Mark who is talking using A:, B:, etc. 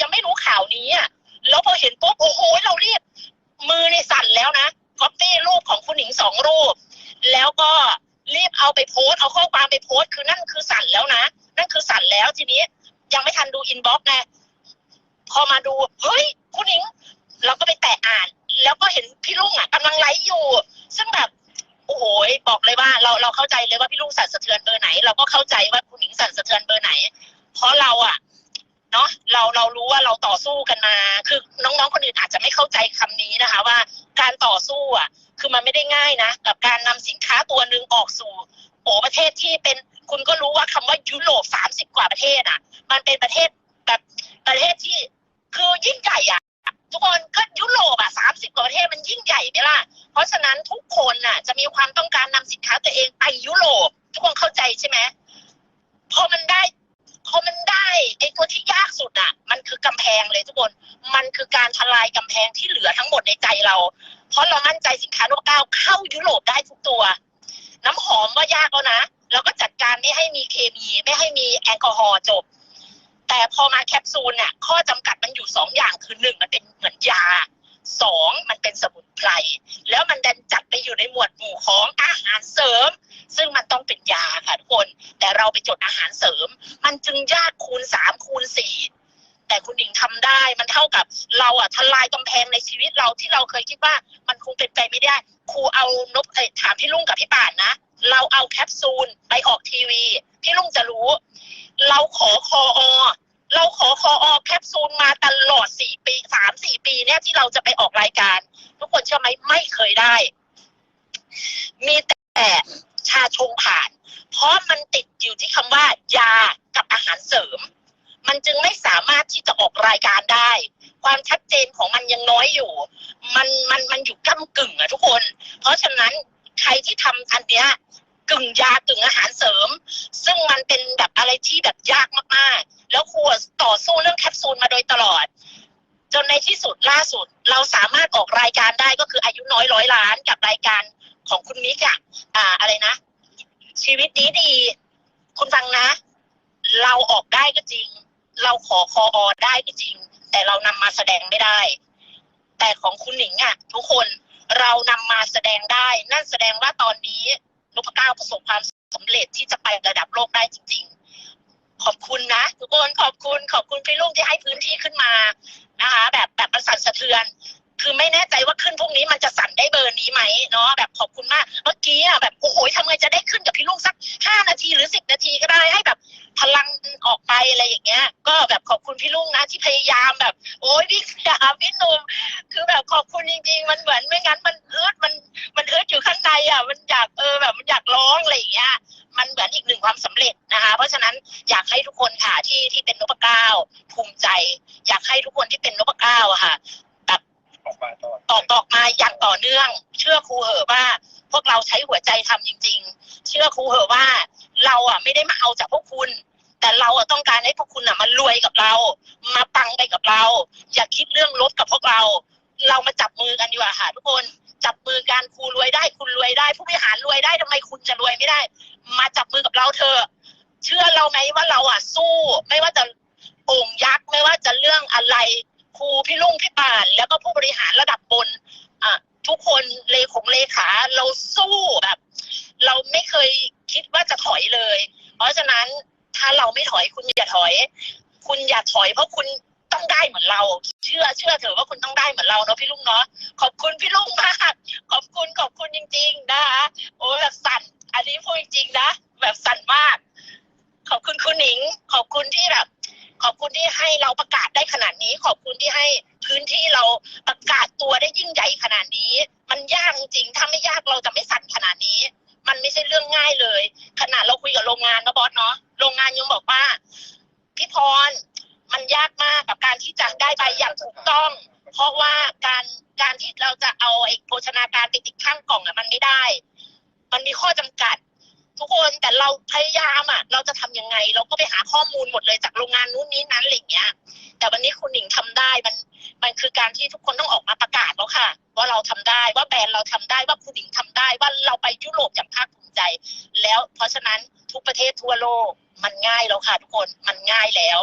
A: ยังไม่รู้ข่าวนี้อะแล้วพอเห็นปุ๊บโอ้โหเราเรียบมือในสั่นแล้วนะก๊อปปี้รูปของคุณหญิงสองรูป แล้วก็รีบเอาไปโพสเอาข้อความไปโพสคือนั่นคือสั่นแล้วนะ นั่นคือสั่นแล้วทีนี้ ยังไม่ทันดูอินบ็อกซ์ไงพอมาดูเฮ้ยคุณหญิง เราก็ไปแตะอ่าน แล้วก็เห็นพี่ลุงอะกำลังไลฟ์อยู่ ซึ่งแบบโอ้โหบอกเลยว่าเราเราเข้าใจเลยว่าพี่ลุงสั่นสะเทือนเบอร์ไหน เราก็เข้าใจว่า จะไม่เข้าใจคำนี้นะคะ ว่าการต่อสู้อะ คือมันไม่ได้ง่ายนะ กับการนำสินค้าตัวหนึ่งออกสู่โอ้ประเทศที่เป็นคุณก็รู้ว่าคำว่ายุโรปสามสิบกว่าประเทศอะ มันเป็นประเทศแบบประเทศที่คือยิ่งใหญ่อะทุกคนก็ยุโรปอะสามสิบกว่าประเทศมันยิ่งใหญ่ไหมล่ะ เพราะฉะนั้นทุกคนน่ะ จะมีความต้องการนำสินค้าตัวเองไปยุโรป ทุกคนเข้าใจใช่ไหมพอมันได้ อมันได้ไอ้ตัวที่ยากสุดอะ มันคือกำแพงเลยทุกคน มันคือการทลายกำแพงที่เหลือทั้งหมดในใจเรา เพราะเรามั่นใจสินค้านกเก้าเข้ายุโรปได้ทุกตัว น้ำหอมว่ายากแล้วนะเราก็จัดการไม่ให้มีเคมีไม่ให้มีแอลกอฮอล์จบ แต่พอมาแคปซูลเนี่ยข้อจำกัดมันอยู่สองอย่างคือหนึ่งมันเป็นเหมือนยาสองมันเป็นสมุนไพรแล้วมันดันจัดไปอยู่ในหมวดหมู่ของอาหารเสริม ซึ่งมันต้องเป็นยาค่ะทุกคน แต่เราไปจดอาหารเสริม มันจึงยากคูณสามคูณสี่แต่คุณหญิงทำได้มันเท่ากับเราอะทลายกำแพงในชีวิตเราที่เราเคยคิดว่ามันคงเป็นไปไม่ได้ ครูเอานบเอ้ยถามพี่ลุงกับพี่ป่านนะ เราเอาแคปซูลไปออกทีวี พี่ลุงจะรู้ เราขอคออเราขอคออแคปซูลมาตลอดสี่ปีสามสี่ปีเนี่ยที่เราจะไปออกรายการ ทุกคนเชื่อไหมไม่เคยได้ มีแต่ชาชงผ่าน เพราะมันติด อยู่ที่คำว่ายากับอาหารเสริม มันจึงไม่สามารถที่จะออกรายการได้ ความชัดเจนของมันยังน้อยอยู่ มันมันมันอยู่ก้ากึ่งอะทุกคน เพราะฉะนั้นใครที่ทำอันเนี้ยกึ่งยากึ่งอาหารเสริม ซึ่งมันเป็นแบบอะไรที่แบบยากมากๆ แล้วครูอะต่อสู้เรื่องแคปซูลมาโดยตลอด จนในที่สุดล่าสุด เราสามารถออกรายการได้ก็คืออายุน้อยร้อยล้านกับรายการของคุณมิกอะอ่าอะไรนะ ชีวิตดีดี คุณฟังนะ เราออกได้ก็จริง เราขอคออได้ก็จริง แต่เรานำมาแสดงไม่ได้ แต่ของคุณหนิงอะทุกคนเรานำมาแสดงได้ นั่นแสดงว่าตอนนี้นพเก้าประสบความสำเร็จที่จะไประดับโลกได้จริง ๆ ขอบคุณนะ ทุกคนขอบคุณขอบคุณพี่ลุงที่ให้พื้นที่ขึ้นมานะคะ แบบแบบมันสั่นสะเทือน คือไม่แน่ใจว่าขึ้นพรุ่งนี้มันจะสั่นได้เบอร์นี้ไหมเนาะแบบขอบคุณมาก เมื่อกี้อะแบบโอ้โหทำไงจะได้ขึ้นกับพี่ลุงสักห้านาทีหรือสิบนาทีก็ได้ให้แบบพลังออกไปอะไรอย่างเงี้ย ก็แบบขอบคุณพี่ลุงนะที่พยายามแบบ โอ้ยพี่กาพี่หนุ่มคือแบบขอบคุณจริง ๆ มันเหมือนไม่งั้นมันเอืดมันมันเอืดอยู่ข้างในอะมันอยากเออแบบมันอยากร้องอะไรอย่างเงี้ยมันเหมือนอีกหนึ่งความสำเร็จนะคะ เพราะฉะนั้นอยากให้ทุกคนค่ะที่ที่เป็นนพเก้าภูมิใจ อยากให้ทุกคนที่เป็นนพเก้าค่ะ
B: อกมาตลอด
A: ตอกตอกมาอย่างต่อเนื่อง เชื่อครูเหอะว่า พวกเราใช้หัวใจทำจริง ๆ เชื่อครูเหอะว่า เราอะไม่ได้มาเอาจากพวกคุณ แต่เราอะต้องการให้พวกคุณอะมารวยกับเรา มาปังไปกับเรา อย่าคิดเรื่องลดกับพวกเรา เรามาจับมือกันดีกว่าค่ะทุกคนจับมือกันครูรวยได้คุณรวยได้ ผู้บริหารรวยได้ทำไมคุณจะรวยไม่ได้ มาจับมือกับเราเถอะเชื่อเราไหมว่าเราอะสู้ ไม่ว่าจะโอ่งยักษ์ไม่ว่าจะเรื่องอะไรครูพี่ลุงพี่ป่าน แล้วก็ผู้บริหารระดับบน อะทุกคนเลขงเลขาเราสู้แบบ เราไม่เคยคิดว่าจะถอยเลย เพราะฉะนั้นถ้าเราไม่ถอยคุณอย่าถอย คุณอย่าถอยเพราะคุณต้องได้เหมือนเรา เชื่อเชื่อเถอะว่าคุณต้องได้เหมือนเราเนาะพี่ลุงเนาะขอบคุณพี่ลุงมากขอบคุณขอบคุณจริง ๆ นะคะโอ้แบบสั่นอันนี้พูดจริงๆนะ แบบสั่นมาก ขอบคุณคุณหนิง ขอบคุณที่แบบขอบคุณที่ให้เราประกาศได้ขนาดนี้ ขอบคุณที่ให้พื้นที่เราประกาศตัวได้ยิ่งใหญ่ขนาดนี้ มันยากจริงถ้าไม่ยากเราจะไม่ อย่างถูกต้อง เพราะว่าการการที่เราจะเอาไอ้โภชนาการไปติดข้างกล่องอะมันไม่ได้ มันมีข้อจำกัด ทุกคนแต่เราพยายามอะเราจะทำยังไง เราก็ไปหาข้อมูลหมดเลยจากโรงงานนู้นนี้นั้นอะไรเงี้ย แต่วันนี้คุณหนิงทำได้มันมันคือการที่ทุกคนต้องออกมาประกาศแล้วค่ะ ว่าเราทำได้ว่าแบรนด์เราทำได้ว่าคุณหนิงทำได้ว่าเราไปยุโรปอย่างภาคภูมิใจ แล้วเพราะฉะนั้นทุกประเทศทั่วโลกมันง่ายแล้วค่ะทุกคนมันง่ายแล้ว